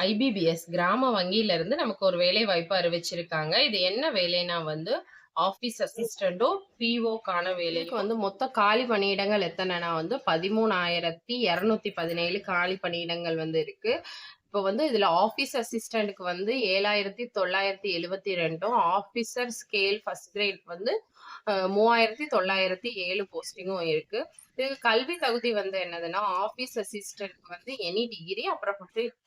IBPS கிராம வங்கியில இருந்து நமக்கு ஒரு வேலை வாய்ப்பு அறிவிச்சிருக்காங்க. இது என்ன வேலைனா வந்து ஆஃபீஸ் அசிஸ்டண்டோ பிஓக்கான வேலைக்கு வந்து மொத்த காலி பணியிடங்கள் எத்தனைனா வந்து பதிமூணாயிரத்தி இரநூத்தி பதினேழு காலி பணியிடங்கள் வந்து இருக்கு. இப்போ வந்து இதுல ஆஃபீஸ் அசிஸ்டண்ட்டுக்கு வந்து ஏழாயிரத்தி தொள்ளாயிரத்தி எழுபத்தி ரெண்டும் ஆஃபீஸர் ஸ்கேல் ஃபர்ஸ்ட் கிரேட் வந்து மூவாயிரத்தி தொள்ளாயிரத்தி ஏழு போஸ்டிங்கும் இருக்கு. இதுக்கு கல்வி தகுதி வந்து என்னதுன்னா ஆஃபீஸ் அசிஸ்டன்ட் வந்து எனி டிகிரி அப்புறம்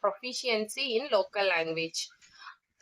ப்ரொஃபிஷியன்சி இன் லோக்கல் லாங்குவேஜ்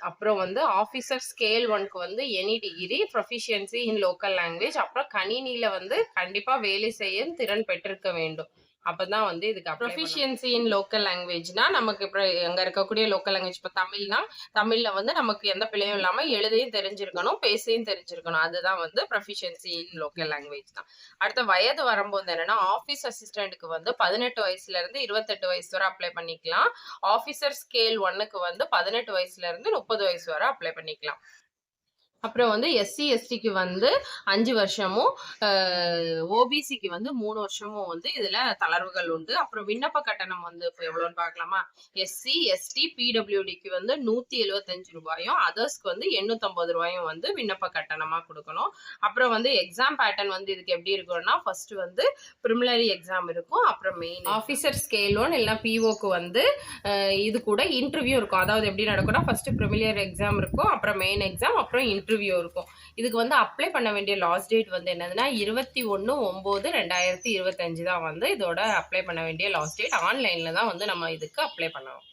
அப்புறம் வந்து ஆஃபீஸர் ஸ்கேல் ஒன்க்கு வந்து any degree proficiency in local language அப்புறம் கணினியில வந்து கண்டிப்பா வேலை செய்ய திறன் பெற்றிருக்க வேண்டும். அப்பதான் வந்து இதுக்கு ப்ரொஃபிஷியன்சி இன் லோக்கல் லாங்குவேஜ்னா நமக்கு அங்க இருக்கக்கூடிய லோக்கல் லாங்குவேஜ் இப்போ தமிழ்னா தமிழ்ல வந்து நமக்கு எந்த பிழையும் இல்லாம எழுதையும் தெரிஞ்சிருக்கணும் பேசையும் தெரிஞ்சிருக்கணும். அதுதான் வந்து ப்ரொஃபிஷியன்சி இன் லோக்கல் லாங்குவேஜ் தான். அடுத்த வயது வரும்போது என்னன்னா ஆஃபீஸ் அசிஸ்டண்ட்டுக்கு வந்து பதினெட்டு வயசுல இருந்து இருபத்தெட்டு வயசு வரை அப்ளை பண்ணிக்கலாம். ஆஃபீஸர் ஸ்கேல் ஒன்னுக்கு வந்து பதினெட்டு வயசுல இருந்து முப்பது வயசு வரை அப்ளை பண்ணிக்கலாம். அப்புறம் வந்து எஸ்சி எஸ்டிக்கு வந்து அஞ்சு வருஷமும் ஓபிசிக்கு வந்து மூணு வருஷமும் வந்து இதுல தளர்வுகள் உண்டு. அப்புறம் விண்ணப்ப கட்டணம் வந்து இப்போ எவ்வளோன்னு பார்க்கலாமா? எஸ்சி எஸ்டி பிடபிள்யூடிக்கு வந்து நூத்தி எழுபத்தஞ்சு ரூபாயும் அதர்ஸ்க்கு வந்து எண்ணூத்தம்பது ரூபாயும் வந்து விண்ணப்ப கட்டணமா கொடுக்கணும். அப்புறம் வந்து எக்ஸாம் பேட்டர்ன் வந்து இதுக்கு எப்படி இருக்கும்னா ஃபர்ஸ்ட் வந்து ப்ரிமிலரி எக்ஸாம் இருக்கும் அப்புறம் மெயின் ஆஃபீஸர் ஸ்கேல் ஒன் பிஓக்கு வந்து இது கூட இன்டர்வியூ இருக்கும். அதாவது எப்படி நடக்கும்னா ஃபர்ஸ்ட் ப்ரிமிலியர் எக்ஸாம் இருக்கும் அப்புறம் மெயின் எக்ஸாம் அப்புறம் இன்டர்வியூ இருக்கும். இதுக்கு வந்து அப்ளை பண்ண வேண்டிய லாஸ்ட் டேட் வந்து என்னதுன்னா இருபத்தி ஒன்று ஒம்பது ரெண்டாயிரத்தி இருபத்தஞ்சு தான் வந்து இதோட அப்ளை பண்ண வேண்டிய லாஸ்ட் டேட் ஆன்லைனில் தான் வந்து நம்ம இதுக்கு அப்ளை பண்ணணும்.